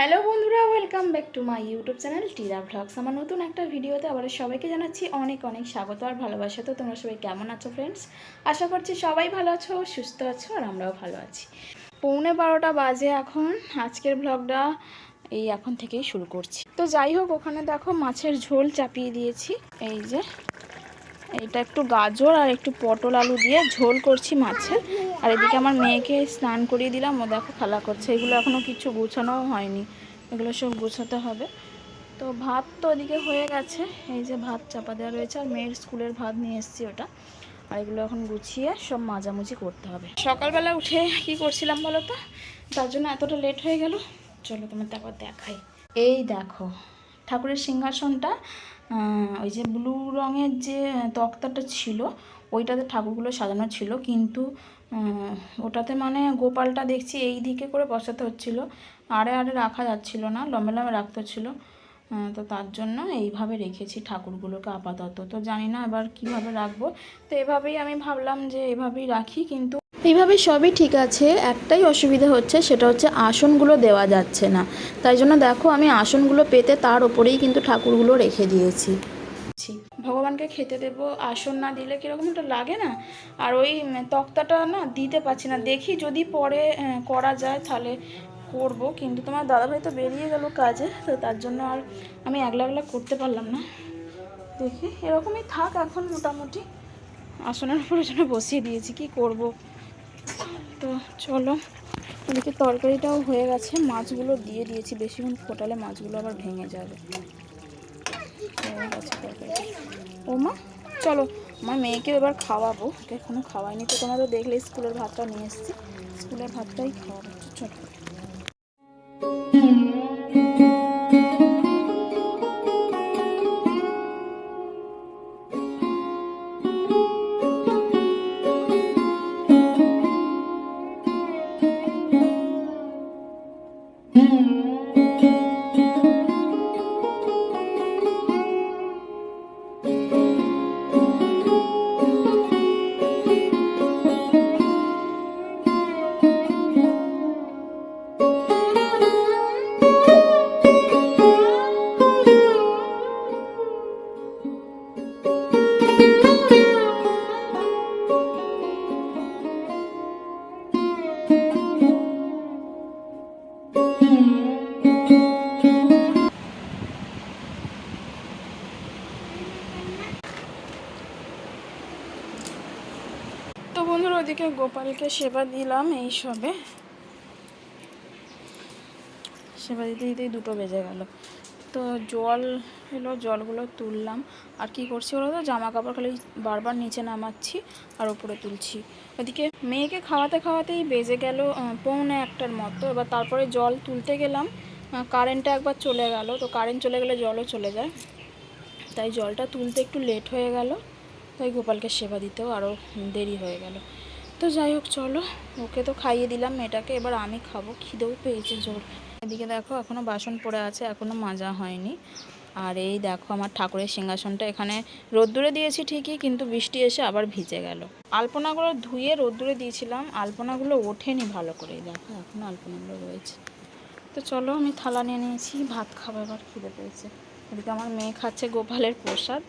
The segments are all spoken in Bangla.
হ্যালো বন্ধুরা welcome back to my YouTube channel Tira vlogs আমার নতুন একটা ভিডিওতে আবার সবাইকে জানাচ্ছি অনেক অনেক স্বাগত আর ভালোবাসা। তো তোমরা সবাই কেমন আছো ফ্রেন্ডস আশা করছি সবাই ভালো আছো, সুস্থ আছো আর আমরাও ভালো আছি। পৌনে বারোটা বাজে এখন, আজকের ভ্লগটা এই এখন থেকেই শুরু করছি। তো যাই হোক, ওখানে দেখো মাছের ঝোল চাপিয়ে দিয়েছি। এই যে এটা একটু গাজর আর একটু পটল আলু দিয়ে ঝোল করছি মাছের। আর এদিকে আমার মেয়েকে স্নান করিয়ে দিলাম, ও দেখো খেলা করছে। এগুলো এখনও কিছু গুছানোও হয়নি, এগুলো সব গুছাতে হবে। তো ভাত তো ওদিকে হয়ে গেছে, এই যে ভাত চাপা দেওয়া রয়েছে, আর মেয়ের স্কুলের ভাত নিয়ে এসেছি ওটা। আর এগুলো এখন গুছিয়ে সব মাজামুজি করতে হবে। সকালবেলা উঠে কি করছিলাম বলো তো? তার জন্য এতটা লেট হয়ে গেল। চলো তোমার তারপর দেখাই। এই দেখো, ঠাকুরের সিংহাসনটা ওই যে ব্লু রঙের যে তক্তাটা ছিল ওইটাতে ঠাকুরগুলো সাজানো ছিল, কিন্তু ওটাতে মানে গোপালটা দেখছি এই দিকে করে বসাতে হচ্ছিল, আড়ে আড়ে রাখা যাচ্ছিল না, লম্বে লম্বে রাখতে হচ্ছিল তো তার জন্য এইভাবে রেখেছি ঠাকুরগুলোকে আপাতত। তো জানি না এবার কীভাবে রাখব, তো এভাবেই আমি ভাবলাম যে এভাবেই রাখি, কিন্তু এইভাবে সবই ঠিক আছে, একটাই অসুবিধা হচ্ছে সেটা হচ্ছে আসনগুলো দেওয়া যাচ্ছে না। তাই জন্য দেখো আমি আসনগুলো পেতে তার ওপরেই কিন্তু ঠাকুরগুলো রেখে দিয়েছি। ভগবানকে খেতে দেবো, আসন না দিলে কীরকম একটা লাগে না? আর ওই তক্তাটা না দিতে পারছি না। দেখি যদি পরে করা যায় তাহলে করব। কিন্তু তোমার দাদাভাই তো বেরিয়ে গেল কাজে, তো তার জন্য আর আমি একলা একলা করতে পারলাম না। দেখি, এরকমই থাক এখন মোটামুটি। আসনের উপরে জন্য বসিয়ে দিয়েছি, কি করব? তো চলো, এদিকে তরকারিটাও হয়ে গেছে। মাছগুলো দিয়ে দিয়েছি। বেশিক্ষণ ফোটালে মাছগুলো আবার ভেঙে যাবে। ও মা চলো আমার মেয়েকে এবার খাওয়াবো। ওকে এখনও খাওয়াইনি। তো তোমরা তো দেখলে, স্কুলের ভাতটা নিয়ে এসেছি। স্কুলের ভাতটাই খাওয়াবো। চলো। বন্ধুরা ওদিকে গোপালকে সেবা দিলাম এই সবে। সেবা দিতে দিতেই দুটো বেজে গেল। তো জল এলো, জলগুলো তুললাম। আর কি করছি বলো তো জামা কাপড় খালি বারবার নিচে নামাচ্ছি আর উপরে তুলছি। ওদিকে মেয়েকে খাওয়াতে খাওয়াতেই বেজে গেল পৌনে একটার মতো। এবার তারপরে জল তুলতে গেলাম। কারেন্টটা একবার চলে গেল। তো কারেন্ট চলে গেলে জলও চলে যায়। তাই জলটা তুলতে একটু লেট হয়ে গেল। তাই গোপালকে সেবা দিতেও আরও দেরি হয়ে গেল। তো যাই হোক, চলো। ওকে তো খাইয়ে দিলাম, মেয়েটাকে এবার আমি খাব। খিদেও পেয়েছে জোর। এদিকে দেখো এখনও বাসন পড়ে আছে এখনও মাজা হয়নি। আর এই দেখো, আমার ঠাকুরের সিংহাসনটা এখানে রোদ্দুরে দিয়েছি ঠিকই, কিন্তু বৃষ্টি এসে আবার ভিজে গেল। আলপনাগুলো ধুয়ে রোদ্দুরে দিয়েছিলাম, আলপনাগুলো ওঠেনি ভালো করে। দেখো এখনও আলপনাগুলো রয়েছে। তো চলো, আমি থালা নিয়ে নিয়েছি, ভাত খাব এবার, খিদে পেয়েছে। এদিকে আমার মেয়ে খাচ্ছে গোপালের প্রসাদ।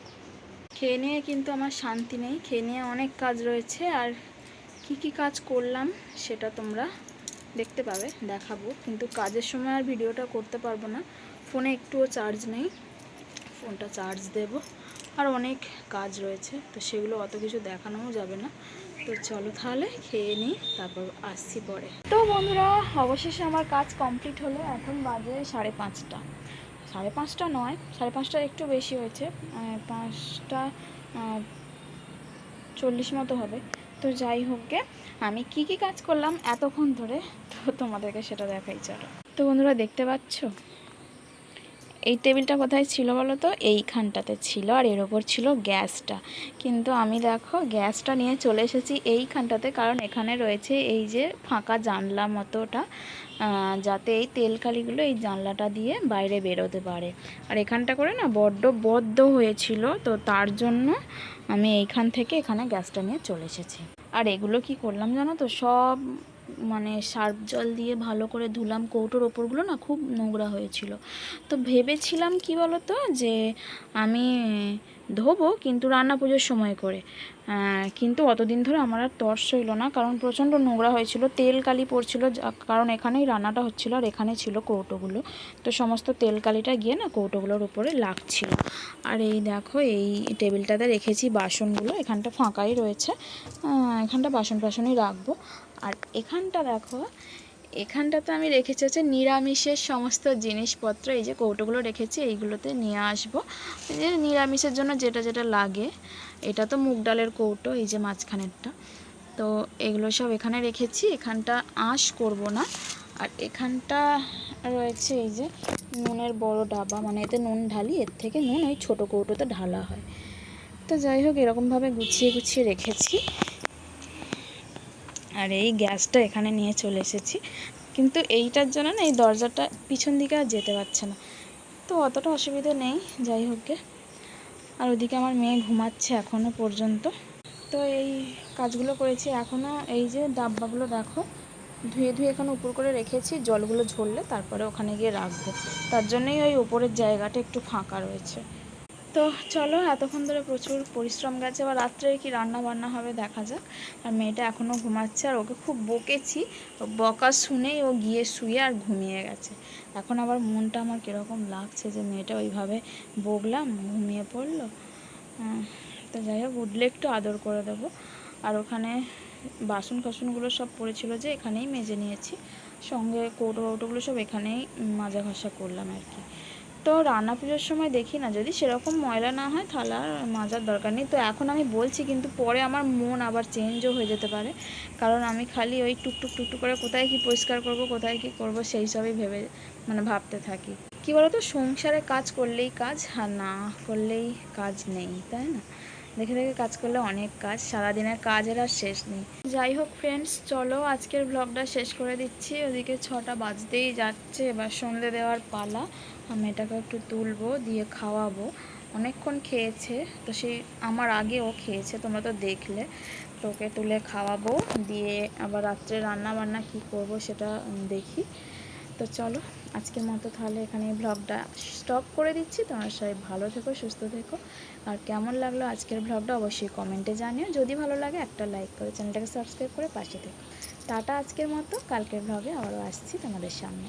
খেয়ে নিয়ে কিন্তু আমার শান্তি নেই। খেয়ে নিয়ে অনেক কাজ রয়েছে আর কি কি কাজ করলাম সেটা তোমরা দেখতে পাবে, দেখাবো। কিন্তু কাজের সময় আর ভিডিওটা করতে পারব না। ফোনে একটুও চার্জ নেই। ফোনটা চার্জ দেব। আর অনেক কাজ রয়েছে, তো সেগুলো অত কিছু দেখানোও যাবে না। তো চলো তাহলে খেয়ে নিই, তারপর আসছি পরে। তো বন্ধুরা, অবশেষে আমার কাজ কমপ্লিট হলো। এখন বাজে সাড়ে পাঁচটা। সাড়ে পাঁচটা নয়, সাড়ে পাঁচটা একটু বেশি হয়েছে পাঁচটা চল্লিশ মতো হবে। তো যাই হোক গে, আমি কি কি কাজ করলাম এতক্ষণ ধরে, তো তোমাদেরকে সেটা দেখাই চলো। তো বন্ধুরা দেখতে পাচ্ছ? এই টেবিলটা কোথায় ছিল বলো তো? এইখানটাতে ছিল আর এর ওপর ছিল গ্যাসটা। কিন্তু আমি দেখো গ্যাসটা নিয়ে চলে এসেছি এইখানটাতে কারণ এখানে রয়েছে এই যে ফাঁকা জানলা মতোটা যাতে এই তেলকালিগুলো এই জানলাটা দিয়ে বাইরে বেরোতে পারে। আর এখানটা করে না বড্ড বদ্ধ হয়েছিল, তো তার জন্য আমি এইখান থেকে এখানে গ্যাসটা নিয়ে চলে এসেছি। আর এগুলো কি করলাম জানো তো? সব মানে সার্ফ জল দিয়ে ভালো করে ধুলাম। কৌটোর ওপরগুলো না খুব নোংরা হয়েছিল। তো ভেবেছিলাম কি বলতো যে আমি ধোবো কিন্তু রান্না পুজোর সময় করে। কিন্তু অতদিন ধরে আমার আর তর্স হইল না। কারণ প্রচণ্ড নোংরা হয়েছিল, তেল কালি পড়ছিল কারণ এখানেই রান্নাটা হচ্ছিল আর এখানে ছিল কৌটোগুলো। তো সমস্ত তেল কালিটা গিয়ে না কৌটোগুলোর উপরে লাগছিল। আর এই দেখো, এই টেবিলটাতে রেখেছি বাসনগুলো। এখানটা ফাঁকাই রয়েছে। এখানটা বাসন টাসনই রাখব। আর এখানটা দেখো, এখানটাতে আমি রেখেছি হচ্ছে নিরামিষের সমস্ত জিনিসপত্র, এই যে কৌটোগুলো রেখেছি, এইগুলোতে নিয়ে আসব। যে নিরামিষের জন্য যেটা যেটা লাগে, এটা তো মুগ ডালের কৌটো, এই যে মাঝখানেরটা। তো এগুলো সব এখানে রেখেছি, এখানটা আঁশ করব না। আর এখানটা রয়েছে এই যে নুনের বড় ডাবা মানে এতে নুন ঢালি, এর থেকে নুন ওই ছোটো কৌটোতে ঢালা হয়। তো যাই হোক, এরকমভাবে গুছিয়ে গুছিয়ে রেখেছি। আর এই গ্যাসটা এখানে নিয়ে চলে এসেছি। কিন্তু এইটার জন্য না এই দরজাটা পিছন দিকে আর যেতে পারছে না। তো অতটা অসুবিধা নেই, যাই হোক। আর ওদিকে আমার মেয়ে ঘুমাচ্ছে এখনও পর্যন্ত। তো এই কাজগুলো করেছি এখনও এই যে ডাব্বাগুলো দেখো, ধুয়ে ধুয়ে এখানে উপর করে রেখেছি, জলগুলো ঝরলে তারপরে ওখানে গিয়ে রাখব। তার জন্যই ওই উপরের জায়গাটা একটু ফাঁকা রয়েছে। তো চলো, এতক্ষণ ধরে প্রচুর পরিশ্রম গেছে, এবার রাত্রে কি রান্না বান্না হবে দেখা যাক। আর মেয়েটা এখনও ঘুমাচ্ছে, আর ওকে খুব বকেছি বকা শুনেই ও গিয়ে শুয়ে আর ঘুমিয়ে গেছে। এখন আবার মনটা আমার কীরকম লাগছে যে মেয়েটা ওইভাবে বকলাম ঘুমিয়ে পড়ল। তো যাই হোক, উঠলে একটু আদর করে দেবো। আর ওখানে বাসন কাসনগুলো সব পড়েছিল যে এখানেই মেজে নিয়েছি, সঙ্গে কৌটো কৌটোগুলো সব এখানেই মাজা ঘষা করলাম আর কি। তো রান্না পুজোর সময় দেখি না, যদি সেরকম ময়লা না হয় তাহলে আর মাজার দরকার নেই। তো এখন আমি বলছি কিন্তু পরে আমার মন আবার চেঞ্জও হয়ে যেতে পারে। কারণ আমি খালি ওই টুকটুক টুকটুক করে কোথায় কি পরিষ্কার করব, কোথায় কি করব সেই সবই ভেবে মানে ভাবতে থাকি। কি বলতো, সংসারে কাজ করলেই কাজ, আর না করলেই কাজ নেই, তাই না? দেখে দেখে কাজ করলে অনেক কাজ, সারাদিনের কাজের আর শেষ নেই। যাই হোক ফ্রেন্ডস চলো আজকের ব্লগটা শেষ করে দিচ্ছি। ওদিকে ছটা বাজতেই যাচ্ছে, এবার সন্ধে দেওয়ার পালা। আমি এটাকে একটু তুলবো, দিয়ে খাওয়াবো। অনেকক্ষণ খেয়েছে, তো সেই আমার আগে ও খেয়েছে, তোমরা তো দেখলে। তো ওকে তুলে খাওয়াবো, দিয়ে আবার রাত্রে রান্না বান্না কী করব সেটা দেখি। তো চলো, আজকের মতো তাহলে এখানে ব্লগটা স্টপ করে দিচ্ছি। তোমরা সবাই ভালো থেকো, সুস্থ থেকো। আর কেমন লাগল আজকের ব্লগটা অবশ্যই কমেন্টে জানিও। যদি ভালো লাগে একটা লাইক করে চ্যানেলটাকে সাবস্ক্রাইব করে পাশে থেকো। টাটা আজকের মতো, কালকের ব্লগে আবারও আসছি তোমাদের সামনে।